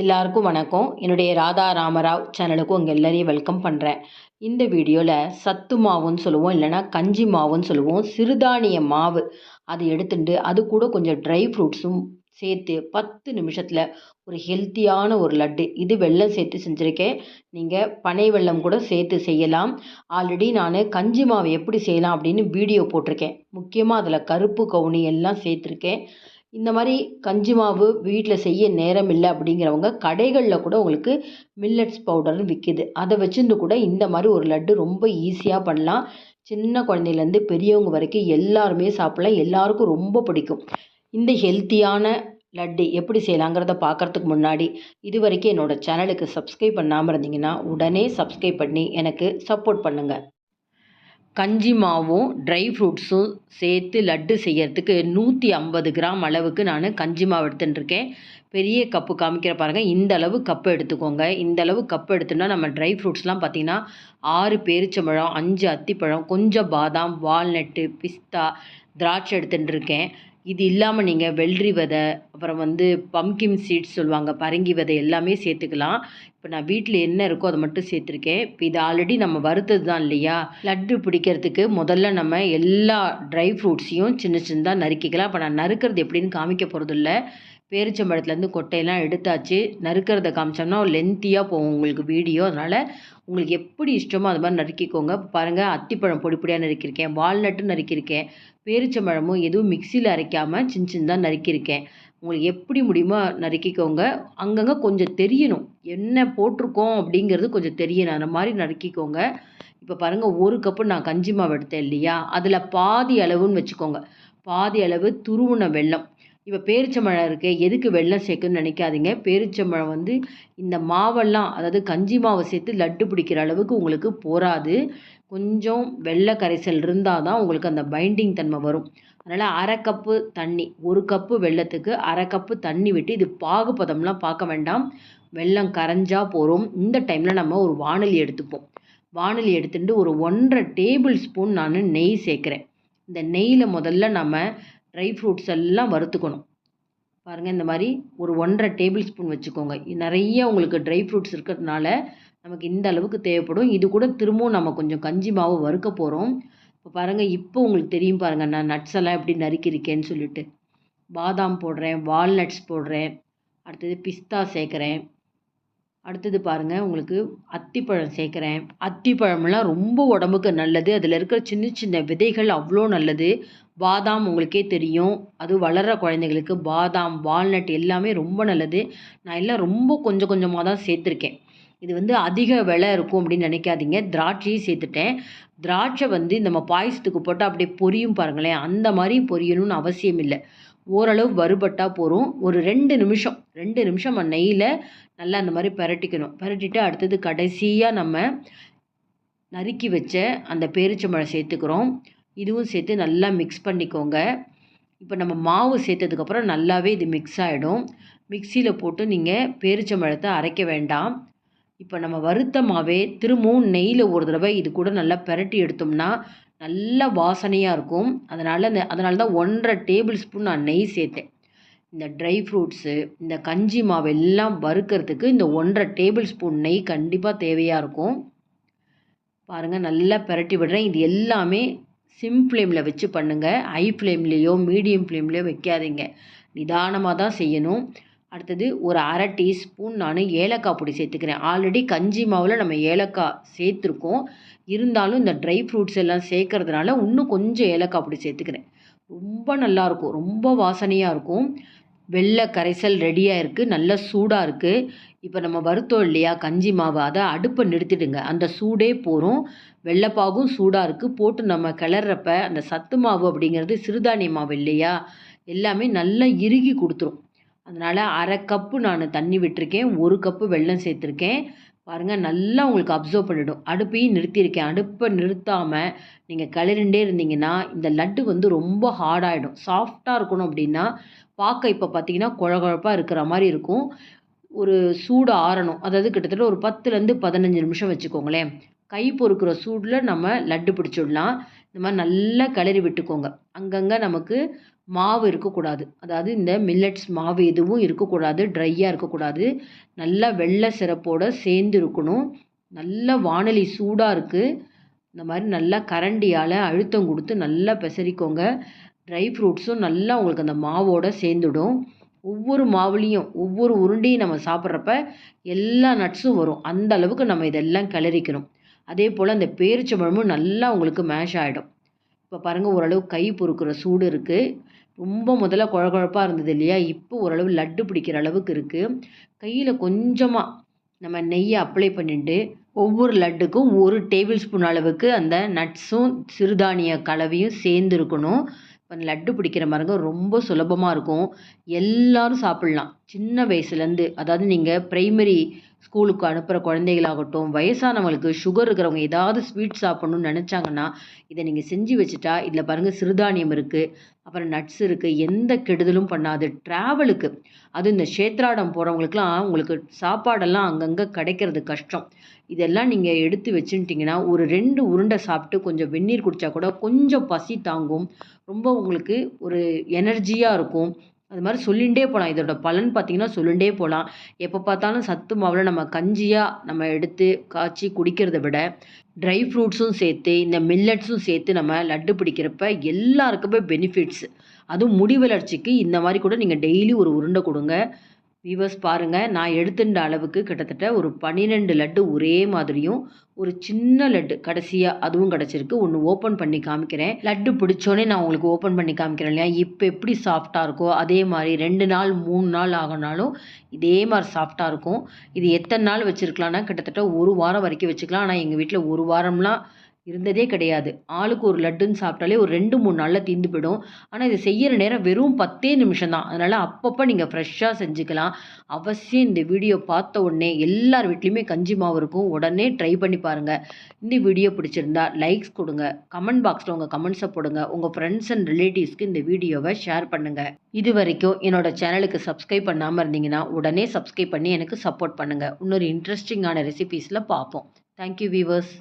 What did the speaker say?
எல்லாருக்கும் வணக்கம். என்னுடைய ராதா ராமராவ் சேனலுக்கு உங்கள் எல்லாரையும் வெல்கம் பண்ணுறேன் இந்த வீடியோவில் சத்து மாவுன்னு சொல்லுவோம் இல்லைன்னா கஞ்சி மாவுன்னு சொல்லுவோம் சிறுதானிய மாவு. அதை எடுத்துட்டு அது கூட கொஞ்சம் ட்ரை ஃப்ரூட்ஸும் சேர்த்து பத்து நிமிஷத்தில் ஒரு ஹெல்த்தியான ஒரு லட்டு. இது வெல்லம் சேர்த்து செஞ்சுருக்கேன். நீங்கள் பனை வெல்லம் கூட சேர்த்து செய்யலாம். ஆல்ரெடி நான் கஞ்சி மாவு எப்படி செய்யலாம் அப்படின்னு வீடியோ போட்டிருக்கேன். முக்கியமாக அதில் கருப்பு கவுனி எல்லாம் சேர்த்துருக்கேன். இந்த மாதிரி கஞ்சி மாவு வீட்டில் செய்ய நேரம் இல்லை அப்படிங்கிறவங்க கடைகளில் கூட உங்களுக்கு மில்லட்ஸ் பவுடர்னு விற்கிது அதை வச்சுருந்து கூட இந்த மாதிரி ஒரு லட்டு ரொம்ப ஈஸியாக பண்ணலாம். சின்ன குழந்தையிலேருந்து பெரியவங்க வரைக்கும் எல்லாருமே சாப்பிட்லாம். எல்லாருக்கும் ரொம்ப பிடிக்கும். இந்த ஹெல்த்தியான லட்டு எப்படி செய்யலாங்கிறத பார்க்குறதுக்கு முன்னாடி இது வரைக்கும் என்னோடய சேனலுக்கு சப்ஸ்கிரைப் பண்ணாமல் இருந்தீங்கன்னா உடனே சப்ஸ்கிரைப் பண்ணி எனக்கு சப்போர்ட் பண்ணுங்கள் கஞ்சி மாவும் ட்ரை ஃப்ரூட்ஸும் சேர்த்து லட்டு செய்யறதுக்கு நூற்றி ஐம்பது கிராம் அளவுக்கு நான் கஞ்சி மாவு எடுத்துட்டுருக்கேன். பெரிய கப்பு காமிக்கிற பாருங்கள் இந்த அளவு கப்பு எடுத்துக்கோங்க. இந்த அளவு கப்பு எடுத்தோம்னா நம்ம ட்ரை ஃப்ரூட்ஸ்லாம் பார்த்திங்கன்னா ஆறு பேரிச்சம்பழம் அஞ்சு அத்திப்பழம் கொஞ்சம் பாதாம் வால்நட்டு பிஸ்தா திராட்சை எடுத்துட்டுருக்கேன் இது இல்லாமல் நீங்கள் வெள்ளரி விதை அப்புறம் வந்து பம்கின் சீட்ஸ் சொல்லுவாங்க. பரங்கி விதை எல்லாமே சேர்த்துக்கலாம். இப்போ நான் வீட்டில் என்ன இருக்கோ அதை மட்டும் சேர்த்துருக்கேன். இப்போ இது ஆல்ரெடி நம்ம வறுத்தது தான் இல்லையா? லட்டு பிடிக்கிறதுக்கு முதல்ல நம்ம எல்லா ட்ரை ஃப்ரூட்ஸையும் சின்ன சின்னதாக நறுக்கிக்கலாம். இப்போ நான் நறுக்கிறது எப்படின்னு காமிக்க போகிறதில்ல பேரிச்சம்பழத்துலேருந்து கொட்டையெல்லாம் எடுத்தாச்சு. நறுக்கிறத காமிச்சோம்னா லென்த்தியாக போகும் உங்களுக்கு வீடியோ அதனால் உங்களுக்கு எப்படி இஷ்டமோ அது மாதிரி நறுக்கிக்கோங்க. பாருங்கள் அத்திப்பழம் பொடி பொடியாக நறுக்கியிருக்கேன். வால்நட்டு நறுக்கியிருக்கேன். பேரிச்சம்பழமும் எதுவும் மிக்சியில் அரைக்காமல் சின்ன சின்னதாக நறுக்கியிருக்கேன். உங்களுக்கு எப்படி முடியுமோ நறுக்கிக்கோங்க. அங்கங்கே கொஞ்சம் தெரியணும். என்ன போட்டிருக்கோம் அப்படிங்கிறது கொஞ்சம் தெரியணும். அந்த மாதிரி நறுக்கிக்கோங்க. இப்போ பாருங்கள் ஒரு கப்பு நான் கஞ்சி மாவு எடுத்தேன் இல்லையா? அதில் பாதி அளவுன்னு வச்சுக்கோங்க. பாதி அளவு துருவுன வெல்லம். இப்போ பேரிச்சம்பழம் இருக்குது எதுக்கு வெள்ளம் சேர்க்குன்னு நினைக்காதீங்க. பேரிச்சம்பழம் வந்து இந்த மாவெல்லாம் அதாவது கஞ்சி மாவை சேர்த்து லட்டு பிடிக்கிற அளவுக்கு உங்களுக்கு போராது கொஞ்சம் வெள்ளை கரைசல் இருந்தால் தான் உங்களுக்கு அந்த பைண்டிங் தன்மை வரும். அதனால் அரை கப்பு தண்ணி ஒரு கப்பு வெள்ளத்துக்கு அரை கப்பு தண்ணி விட்டு இது பாகுபதம்லாம் பார்க்க வேண்டாம். வெள்ளம் கரைஞ்சா போகிறோம் இந்த டைமில் நம்ம ஒரு வானொலி எடுத்துப்போம். வானொலி எடுத்துட்டு ஒரு ஒன்றரை டேபிள் ஸ்பூன் நான் நெய் சேர்க்குறேன். இந்த நெய்யில் முதல்ல நம்ம ட்ரை ஃப்ரூட்ஸ் எல்லாம் வறுத்துக்கணும். பாருங்கள் இந்த மாதிரி ஒரு ஒன்றரை டேபிள் ஸ்பூன் வச்சுக்கோங்க நிறைய உங்களுக்கு ட்ரை ஃப்ரூட்ஸ் இருக்கிறதுனால நமக்கு இந்த அளவுக்கு தேவைப்படும். இது கூட திரும்பவும் நம்ம கொஞ்சம் கஞ்சி மாவு வறுக்க போகிறோம் இப்போ பாருங்கள் இப்போ உங்களுக்கு தெரியும் பாருங்கள் நான் நட்ஸ் எல்லாம் எப்படி நறுக்கியிருக்கேன்னு சொல்லிட்டு. பாதாம் போடுறேன் வால்நட்ஸ் போடுறேன். அடுத்தது பிஸ்தா சேர்க்குறேன். அடுத்தது பாருங்கள் உங்களுக்கு அத்திப்பழம் சேர்க்குறேன். அத்திப்பழம்லாம் ரொம்ப உடம்புக்கு நல்லது. அதில் இருக்கிற சின்ன சின்ன விதைகள் அவ்வளோ நல்லது. பாதாம் உங்களுக்கே தெரியும். அது வளர்கிற குழந்தைங்களுக்கு பாதாம் வால்நட் எல்லாமே ரொம்ப நல்லது. நான் எல்லாம் ரொம்ப கொஞ்சம் கொஞ்சமாக தான் சேர்த்துருக்கேன். இது வந்து அதிக விலை இருக்கும் அப்படின்னு நினைக்காதீங்க. திராட்சையும் சேர்த்துட்டேன். திராட்சை வந்து நம்ம பாயசத்துக்கு போட்டால் அப்படியே பொரியும் பாருங்களேன். அந்த மாதிரி பொரியணும்னு அவசியம் இல்லை. ஓரளவு வறுபட்டால் போகிறோம் ஒரு ரெண்டு நிமிஷம் ரெண்டு நிமிஷம் நெய்யில் நல்லா அந்த மாதிரி பரட்டிக்கணும். பரட்டிட்டு அடுத்தது கடைசியாக நம்ம நறுக்கி வச்ச அந்த பேரிச்சம்பழம் சேர்த்துக்கிறோம். இதுவும் சேர்த்து நல்லா மிக்ஸ் பண்ணிக்கோங்க. இப்போ நம்ம மாவு சேர்த்ததுக்கப்புறம் நல்லாவே இது மிக்ஸ் ஆகிடும் மிக்சியில் போட்டு நீங்கள் பேரிச்சம்பழத்தை அரைக்க வேண்டாம். இப்போ நம்ம வறுத்த மாவே திரும்பவும் நெய்யில் ஒரு தடவை இது கூட நல்லா பரட்டி எடுத்தோம்னா நல்ல வாசனையாக இருக்கும். அதனால் இந்த அதனால தான் ஒன்றரை டேபிள் ஸ்பூன் நான் நெய் சேர்த்தேன். இந்த ட்ரை ஃப்ரூட்ஸு இந்த கஞ்சி மாவு எல்லாம் வறுக்கிறதுக்கு இந்த ஒன்றரை டேபிள் ஸ்பூன் நெய் கண்டிப்பாக தேவையாக இருக்கும். பாருங்கள் நல்லா பெரட்டி விடுறேன். இது எல்லாமே சிம் ஃப்ளேமில் வச்சு பண்ணுங்கள் ஹை ஃப்ளேம்லேயோ மீடியம் ஃப்ளேம்லேயோ வைக்காதீங்க. நிதானமாக தான் செய்யணும். அடுத்தது ஒரு அரை டீஸ்பூன் நான் ஏலக்காய் பொடி சேர்த்துக்கிறேன். ஆல்ரெடி கஞ்சி மாவில் நம்ம ஏலக்காய் சேர்த்துருக்கோம். இருந்தாலும் இந்த ட்ரை ஃப்ரூட்ஸ் எல்லாம் சேர்க்கறதுனால இன்னும் கொஞ்சம் ஏலக்காய் பொடி சேர்த்துக்கிறேன். ரொம்ப நல்லாயிருக்கும் ரொம்ப வாசனையாக இருக்கும். வெள்ளை கரைசல் ரெடியாக இருக்குது நல்ல சூடாக இருக்குது இப்போ நம்ம வறுத்தோம் இல்லையா கஞ்சி மாவு அதை அடுப்பை நிறுத்திடுங்க. அந்த சூடே போகிறோம் வெள்ளைப்பாகும் சூடாக இருக்குது போட்டு நம்ம கிளறப்ப அந்த சத்து மாவு அப்படிங்கிறது சிறுதானிய மாவு இல்லையா? எல்லாமே நல்லா இறுகி கொடுத்துரும். அதனால் அரை கப்பு நான் தண்ணி விட்டுருக்கேன் ஒரு கப்பு வெல்லம் சேர்த்துருக்கேன். பாருங்கள் நல்லா உங்களுக்கு அப்சர்வ் பண்ணிவிடும் அடுப்பையும் நிறுத்தியிருக்கேன். அடுப்பை நிறுத்தாமல் நீங்கள் கிளறிண்டே இருந்தீங்கன்னா இந்த லட்டு வந்து ரொம்ப ஹார்டாகிடும் சாஃப்டாக இருக்கணும் அப்படின்னா பார்க்க இப்போ பார்த்தீங்கன்னா குழகுழப்பாக இருக்கிற மாதிரி இருக்கும். ஒரு சூடு ஆறணும். அதாவது கிட்டத்தட்ட ஒரு பத்துலேருந்து பதினஞ்சு நிமிஷம் வச்சுக்கோங்களேன். கை பொறுக்கிற சூடில் நம்ம லட்டு பிடிச்சிடலாம். இந்த மாதிரி நல்லா கிளறி விட்டுக்கோங்க. அங்கங்கே நமக்கு மாவு இருக்கக்கூடாது. அதாவது இந்த மில்லட்ஸ் மாவு எதுவும் இருக்கக்கூடாது ட்ரையாக இருக்கக்கூடாது. நல்லா வெள்ளை சிறப்போடு சேர்ந்து இருக்கணும். நல்லா வானொலி சூடாக இருக்குது இந்த மாதிரி நல்லா கரண்டியால் அழுத்தம் கொடுத்து நல்லா பிசறிக்கோங்க ட்ரை ஃப்ரூட்ஸும் நல்லா உங்களுக்கு அந்த மாவோடு சேர்ந்துடும். ஒவ்வொரு மாவுலேயும் ஒவ்வொரு உருண்டையும் நம்ம சாப்பிட்றப்ப எல்லா நட்ஸும் வரும். அந்த அளவுக்கு நம்ம இதெல்லாம் கிளறிக்கணும். அதே போல் அந்த பேரிச்சம்பழமும் நல்லா உங்களுக்கு மேஷ் ஆகிடும் இப்போ பாருங்கள் ஓரளவு கை பொறுக்கிற சூடு இருக்குது ரொம்ப முதல்ல கொழ கொழப்பாக இருந்தது இல்லையா? இப்போ ஓரளவு லட்டு பிடிக்கிற அளவுக்கு இருக்குது கையில் கொஞ்சமாக நம்ம நெய்யை அப்ளை பண்ணிட்டு ஒவ்வொரு லட்டுக்கும் ஒரு டேபிள் ஸ்பூன் அளவுக்கு அந்த நட்ஸும் சிறுதானிய கலவையும் சேர்ந்து இருக்கணும். இப்போ லட்டு பிடிக்கிற மருங்க ரொம்ப சுலபமாக இருக்கும். எல்லாரும் சாப்பிட்லாம். சின்ன வயசுலேருந்து அதாவது நீங்கள் ப்ரைமரி ஸ்கூலுக்கு அனுப்புகிற குழந்தைகளாகட்டும் வயசானவங்களுக்கு சுகர் இருக்கிறவங்க ஏதாவது ஸ்வீட் சாப்பிட்ணுன்னு நினச்சாங்கன்னா இதை நீங்கள் செஞ்சு வச்சுட்டா இதில் பாருங்கள் சிறுதானியம் இருக்குது அப்புறம் நட்ஸ் இருக்குது எந்த கெடுதலும் பண்ணாது. ட்ராவலுக்கு அது இந்த சேத்ராடம் போகிறவங்களுக்குலாம் உங்களுக்கு சாப்பாடெல்லாம் அங்கங்கே கிடைக்கிறது கஷ்டம். இதெல்லாம் நீங்கள் எடுத்து வச்சுட்டிங்கன்னா ஒரு ரெண்டு உருண்டை சாப்பிட்டு கொஞ்சம் வெந்நீர் குடித்தா கூட கொஞ்சம் பசி தாங்கும். ரொம்ப உங்களுக்கு ஒரு எனர்ஜியாக இருக்கும். அது மாதிரி சொல்லிகிட்டே போகலாம் இதோட பலன் பார்த்திங்கன்னா சொல்லிகிட்டே போகலாம் எப்போ பார்த்தாலும் சத்து மாவில் நம்ம கஞ்சியாக நம்ம எடுத்து காய்ச்சி குடிக்கிறத விட ட்ரை ஃப்ரூட்ஸும் சேர்த்து இந்த மில்லட்ஸும் சேர்த்து நம்ம லட்டு பிடிக்கிறப்ப எல்லாருக்குமே பெனிஃபிட்ஸ் அதுவும் முடி வளர்ச்சிக்கு இந்த மாதிரி கூட நீங்கள் டெய்லி ஒரு உருண்டை கொடுங்க. வீவர்ஸ் பாருங்கள் நான் எடுத்துட்ட அளவுக்கு கிட்டத்தட்ட ஒரு பன்னிரெண்டு லட்டு ஒரே மாதிரியும் ஒரு சின்ன லட்டு கடைசியாக அதுவும் கிடச்சிருக்கு. ஒன்று ஓப்பன் பண்ணி காமிக்கிறேன். லட்டு பிடிச்சோன்னே நான் உங்களுக்கு ஓப்பன் பண்ணி காமிக்கிறேன் இல்லையா? இப்போ எப்படி சாஃப்டாக இருக்கோ அதே மாதிரி ரெண்டு நாள் மூணு நாள் ஆகினாலும் இதே மாதிரி சாஃப்டாக இருக்கும். இது எத்தனை நாள் வச்சுருக்கலாம்னா கிட்டத்தட்ட ஒரு வாரம் வரைக்கும் வச்சுக்கலாம். ஆனால் எங்கள் வீட்டில் ஒரு வாரம்லாம் இருந்ததே கிடையாது. ஆளுக்கு ஒரு லட்டுன்னு சாப்பிட்டாலே ஒரு ரெண்டு மூணு நாளில் தீர்ந்து போயிடும். ஆனால் இதை செய்கிற நேரம் வெறும் பத்தே நிமிஷம் தான். அதனால் அப்பப்போ நீங்கள் ஃப்ரெஷ்ஷாக செஞ்சுக்கலாம். அவசியம் இந்த வீடியோ பார்த்த உடனே எல்லார் வீட்லேயுமே கஞ்சி மாவு இருக்கும். உடனே ட்ரை பண்ணி பாருங்கள் இந்த வீடியோ பிடிச்சிருந்தா லைக்ஸ் கொடுங்க. கமெண்ட் பாக்ஸில் உங்கள் கமெண்ட்ஸை போடுங்க. உங்கள் ஃப்ரெண்ட்ஸ் அண்ட் ரிலேட்டிவ்ஸ்க்கு இந்த வீடியோவை ஷேர் பண்ணுங்கள் இது வரைக்கும் என்னோட சேனலுக்கு சப்ஸ்கிரைப் பண்ணாமல் இருந்தீங்கன்னா உடனே சப்ஸ்கிரைப் பண்ணி எனக்கு சப்போர்ட் பண்ணுங்கள் இன்னொரு இன்ட்ரெஸ்டிங்கான ரெசிபீஸில் பார்ப்போம். Thank you viewers